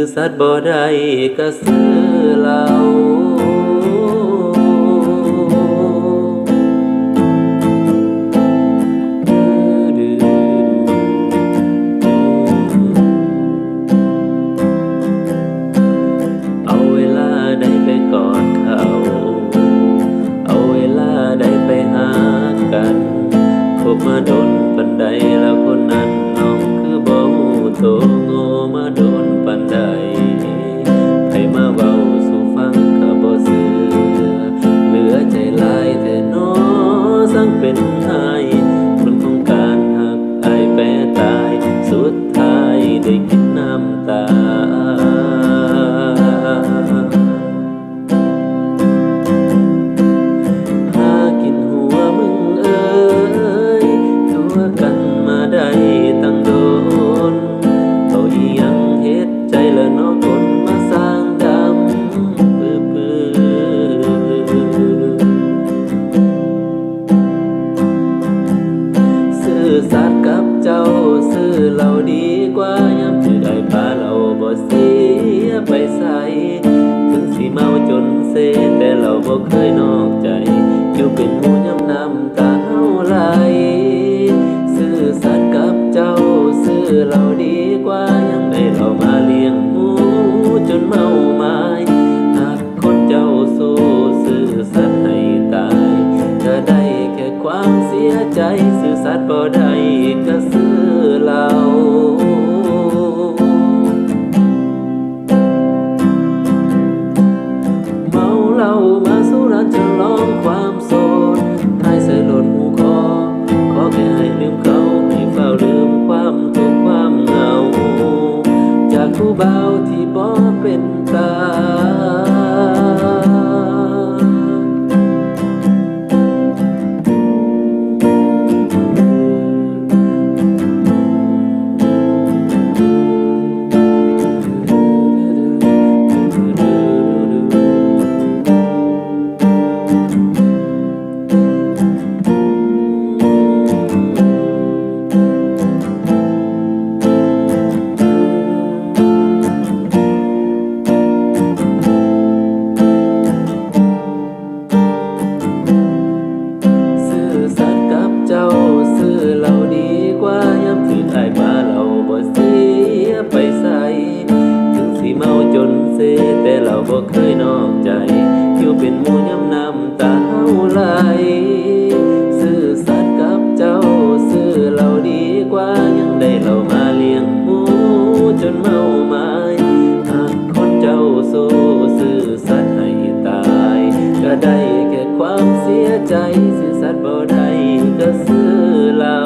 อสัตย์บ่ได้ก็ซื้อเรา แต่ ผู้เบาที่บ่เป็นตา ยใจสิสัตว์บ่ได้ก็ซื้อเล่า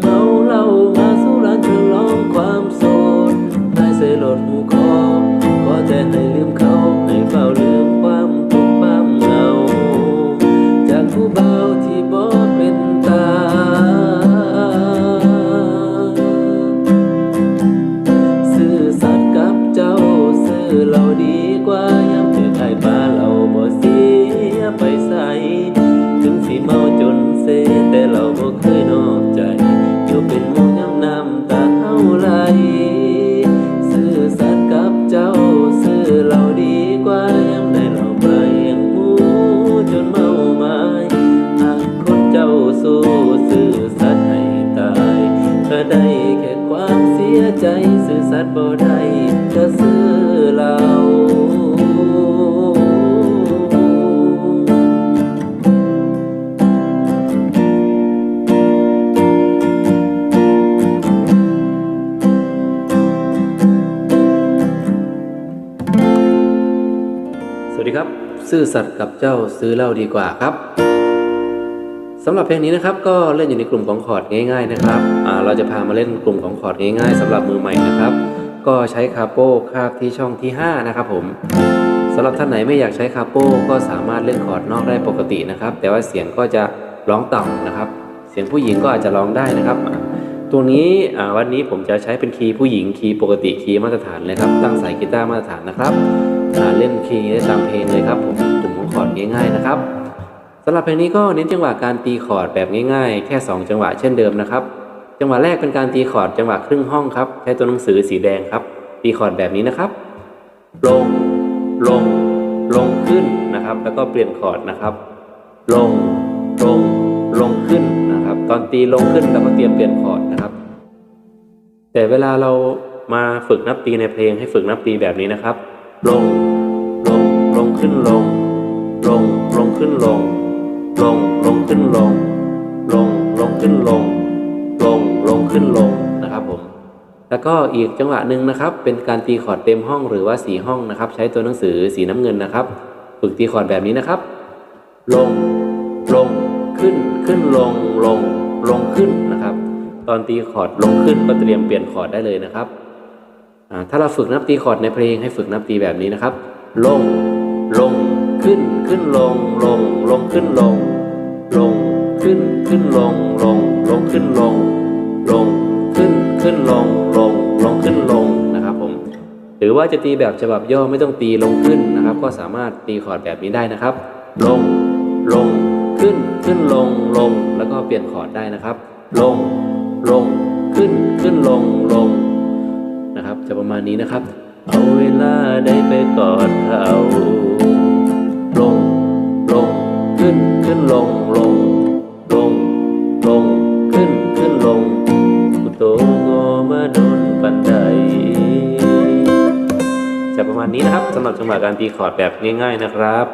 เมาเหล้ามาสู่ร้านจะล้อมความโสดนายใส่หลดหูคอขอแต่ให้ลืมเขา ใจซื่อสัตย์บ่ได้ก็ซื้อเราสวัสดีครับ ซื่อสัตย์กับเจ้าซื้อเหล้าดีกว่าครับ สำหรับเพลงนี้นะครับก็เล่นอยู่ในกลุ่มของคอร์ดง่ายๆนะครับเราจะพามาเล่นกลุ่มของคอร์ดง่ายๆสำหรับมือใหม่นะครับ ก็ใช้คาโป้คาบที่ช่องที่ 5 นะครับผมสำหรับท่านไหนไม่อยากใช้คาโป้ก็สามารถเล่นคอร์ดนอกได้ปกตินะครับ แต่ว่าเสียงก็จะร้องต่ำนะครับ เสียงผู้หญิงก็อาจจะร้องได้นะครับตัวนี้วันนี้ผมจะใช้เป็นคีย์ผู้หญิงคีย์ปกติคีย์มาตรฐานเลยครับตั้งสายกีตาร์มาตรฐานนะครับเล่นคีย์ได้ตามเพลงเลยครับผมกลุ่มของคอร์ดง่ายๆนะครับ สำหรับเพลงนี้ก็เน้นจังหวะการตีคอร์ดแบบง่ายๆ แค่ 2 จังหวะเช่นเดิมนะครับ จังหวะแรกเป็นการตีคอร์ดจังหวะครึ่งห้องครับ ใช้ตัวหนังสือสีแดงครับ ตีคอร์ดแบบนี้นะครับ ลง ลง ลงขึ้นนะครับ แล้วก็เปลี่ยนคอร์ดนะครับ ลง ลง ลงขึ้นนะครับ ตอนตีลงขึ้นเราก็เตรียมเปลี่ยนคอร์ดนะครับ แต่เวลาเรามาฝึกนับตีในเพลงให้ฝึกนับตีแบบนี้นะครับ ลง ลง ลงขึ้นลง ลง ลงขึ้นลง ลงลงขึ้นลง ลงลงขึ้นลง ลงลงขึ้นลงนะครับผมแล้วก็อีกจังหวะหนึ่งนะครับ เป็นการตีคอร์ดเต็มห้องหรือว่าสีห้องนะครับ ใช้ตัวหนังสือสีน้ำเงินนะครับ ฝึกตีคอร์ดแบบนี้นะครับ ลงลงขึ้นขึ้นลงลงลงขึ้นนะครับ ตอนตีคอร์ดลงขึ้นก็เตรียมเปลี่ยนคอร์ดได้เลยนะครับอ่าถ้าเราฝึกนับตีคอร์ดในเพลงให้ฝึกนับตีแบบนี้นะครับ ลงลงขึ้นขึ้นลงลงลงขึ้นลง ลงขึ้นขึ้นลงลงลงขึ้นลงลงขึ้นขึ้นลงลงลงขึ้นลงนะครับผมหรือว่าจะตีแบบฉบับย่อไม่ต้องตีลงขึ้นนะครับ ก็สามารถตีคอร์ดแบบนี้ได้นะครับ ลงลงขึ้นขึ้นลงลงแล้วก็เปลี่ยนคอร์ดได้นะครับ ลงลงขึ้นขึ้นลงลงนะครับ จะประมาณนี้นะครับ เอาเวลาได้ไปกอดเขาลงลงขึ้นขึ้นลง จะประมาณนี้นะครับสำหรับจังหวะการตีคอร์ดแบบง่ายๆนะครับ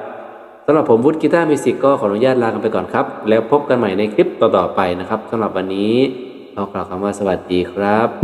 สำหรับผมวุฒิกีตาร์มิวสิกก็ขออนุญาตลากันไปก่อนครับ แล้วพบกันใหม่ในคลิปต่อๆไปนะครับสำหรับวันนี้ขอกล่าวคำว่าสวัสดีครับ